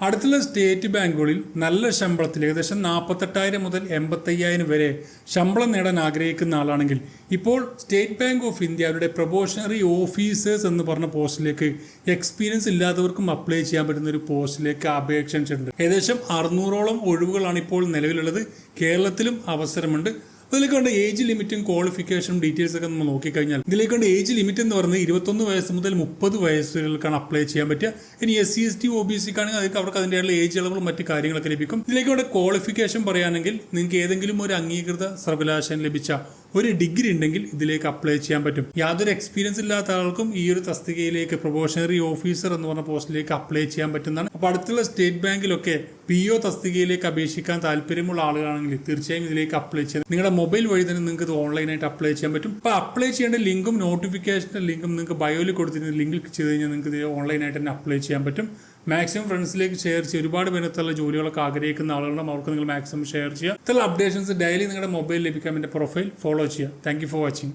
അടുത്തുള്ള സ്റ്റേറ്റ് ബാങ്കുകളിൽ നല്ല ശമ്പളത്തിൽ ഏകദേശം നാൽപ്പത്തെട്ടായിരം മുതൽ എൺപത്തയ്യായിരം വരെ ശമ്പളം നേടാൻ ആഗ്രഹിക്കുന്ന ആളാണെങ്കിൽ ഇപ്പോൾ സ്റ്റേറ്റ് ബാങ്ക് ഓഫ് ഇന്ത്യ അവരുടെ പ്രൊബോഷണറി ഓഫീസേഴ്സ് എന്ന് പറഞ്ഞ പോസ്റ്റിലേക്ക് എക്സ്പീരിയൻസ് ഇല്ലാത്തവർക്കും അപ്ലൈ ചെയ്യാൻ പറ്റുന്ന ഒരു പോസ്റ്റിലേക്ക് അപേക്ഷ ഏകദേശം അറുന്നൂറോളം ഒഴിവുകളാണ് ഇപ്പോൾ നിലവിലുള്ളത്. കേരളത്തിലും അവസരമുണ്ട്. അതിലേക്ക് കൊണ്ട് ഏജ് ലിമിറ്റും ക്വാളിഫിക്കേഷനും ഡീറ്റെയിൽസ് ഒക്കെ നമ്മൾ നോക്കിക്കഴിഞ്ഞാൽ ഇതിലേക്ക് കൊണ്ട് ഏജ് ലിമിറ്റ് എന്ന് പറയുന്നത് ഇരുപത്തൊന്ന് വയസ്സ് മുതൽ മുപ്പത് വയസ്സുകൾക്കാണ് അപ്ലൈ ചെയ്യാൻ പറ്റുക. ഇനി S C S T O B സിക്കാണെങ്കിൽ അതൊക്കെ അവർക്ക് അതിന്റെയുള്ള ഏജ് ഇളവുകളും മറ്റ് കാര്യങ്ങളൊക്കെ ലഭിക്കും. ഇതിലേക്ക് കൊണ്ട് ക്വാളിഫിക്കേഷൻ പറയുകയാണെങ്കിൽ നിങ്ങൾക്ക് ഏതെങ്കിലും ഒരു അംഗീകൃത സർവകലാശാല ലഭിച്ച ഒരു ഡിഗ്രി ഉണ്ടെങ്കിൽ ഇതിലേക്ക് അപ്ലൈ ചെയ്യാൻ പറ്റും. യാതൊരു എക്സ്പീരിയൻസ് ഇല്ലാത്ത ആൾക്കും ഈ ഒരു തസ്തികയിലേക്ക് പ്രൊബോഷണറി ഓഫീസർ എന്ന് പറഞ്ഞ പോസ്റ്റിലേക്ക് അപ്ലൈ ചെയ്യാൻ പറ്റുന്നതാണ്. അപ്പോൾ അടുത്തുള്ള സ്റ്റേറ്റ് ബാങ്കിലൊക്കെ പി ഒ തസ്തികയിലേക്ക് അപേക്ഷിക്കാൻ താല്പര്യമുള്ള ആളുകളാണെങ്കിൽ തീർച്ചയായും ഇതിലേക്ക് അപ്ലൈ ചെയ്യാം. നിങ്ങളുടെ മൊബൈൽ വഴി തന്നെ നിങ്ങൾക്ക് ഇത് ഓൺലൈനായിട്ട് അപ്ലൈ ചെയ്യാൻ പറ്റും. അപ്പോൾ അപ്ലൈ ചെയ്യേണ്ട ലിങ്കും നോട്ടിഫിക്കേഷന്റെ ലിങ്കും നിങ്ങൾക്ക് ബയോയിൽ കൊടുത്തിരുന്ന ലിങ്കിൽ ചെയ്ത് കഴിഞ്ഞാൽ നിങ്ങൾക്ക് ഇത് ഓൺലൈനായിട്ട് തന്നെ അപ്ലൈ ചെയ്യാൻ പറ്റും. മാക്സിമം ഫ്രണ്ട്സിലേക്ക് ഷെയർ ചെയ്യുക ഒരുപാട് പേരത്തുള്ള ജോലികളൊക്കെ ആഗ്രഹിക്കുന്ന ആളുകളും അവർക്ക് നിങ്ങൾ മാക്സിമം ഷെയർ ചെയ്യുക ഇത്തരം അപ്ഡേഷൻസ് ഡെയിലി നിങ്ങളുടെ മൊബൈൽ ലഭിക്കാൻ എന്റെ പ്രൊഫൈൽ ഫോളോ ചെയ്യുക താങ്ക് ഫോർ വാച്ചിങ്